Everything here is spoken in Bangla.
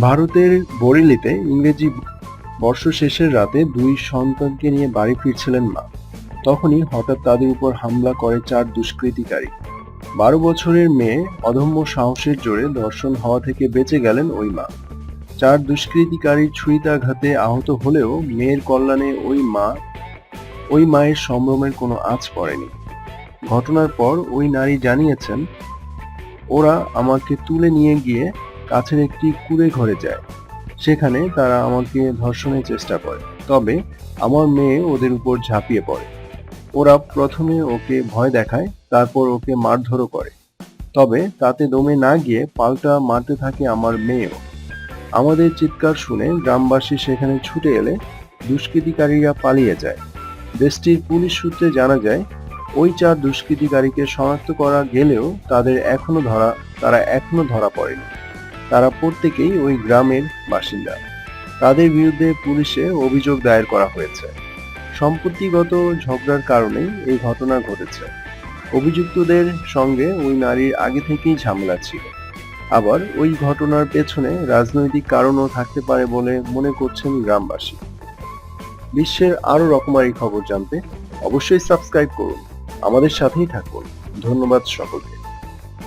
ভারতের বরেলিতে ইংরেজি বর্ষ শেষের রাতে দুই সন্তানকে নিয়ে বাড়ি ফিরছিলেন মা। তখনই হঠাৎ তাদের উপর হামলা করে চার দুষ্কৃতিকারী। বারো বছরের মেয়ে অদম্য সাহসের জোরে ধর্ষণ হওয়া থেকে বেঁচে গেলেন ওই মা। চার দুষ্কৃতিকারীর ছুরিতাঘাতে আহত হলেও মেয়ের কল্যাণে ওই মা, ওই মায়ের সম্ভ্রমের কোনো আঁচ পড়েনি। ঘটনার পর ওই নারী জানিয়েছেন, ওরা আমাকে তুলে নিয়ে গিয়ে কাছের একটি কুড়ে ঘরে যায়। সেখানে তারা আমাকে ধর্ষণের চেষ্টা করে। তবে আমার মেয়ে ওদের উপর ঝাঁপিয়ে পড়ে। ওরা প্রথমে ওকে ভয় দেখায়, তারপর ওকে মারধরও করে। তবে তাতে দমে না গিয়ে পাল্টা মারতে থাকে আমার মেয়েও। আমাদের চিৎকার শুনে গ্রামবাসী সেখানে ছুটে এলে দুষ্কৃতিকারীরা পালিয়ে যায়। দেশটির পুলিশ সূত্রে জানা যায়, ওই চার দুষ্কৃতিকারীকে শনাক্ত করা গেলেও তাদের এখনও ধরা তারা এখনও ধরা পড়েনি। তারা প্রত্যেকেই ওই গ্রামের বাসিন্দা। তাদের বিরুদ্ধে পুলিশে অভিযোগ দায়ের করা হয়েছে। সম্পত্তিগত ঝগড়ার কারণেই এই ঘটনা ঘটেছে। অভিযুক্তদের সঙ্গে ওই নারীর আগে থেকেই ঝামেলা ছিল। আবার ওই ঘটনার পেছনে রাজনৈতিক কারণও থাকতে পারে বলে মনে করছেন গ্রামবাসী। বিশ্বের আরও রকমারি খবর জানতে অবশ্যই সাবস্ক্রাইব করুন। আমাদের সাথেই থাকুন। ধন্যবাদ সকলকে।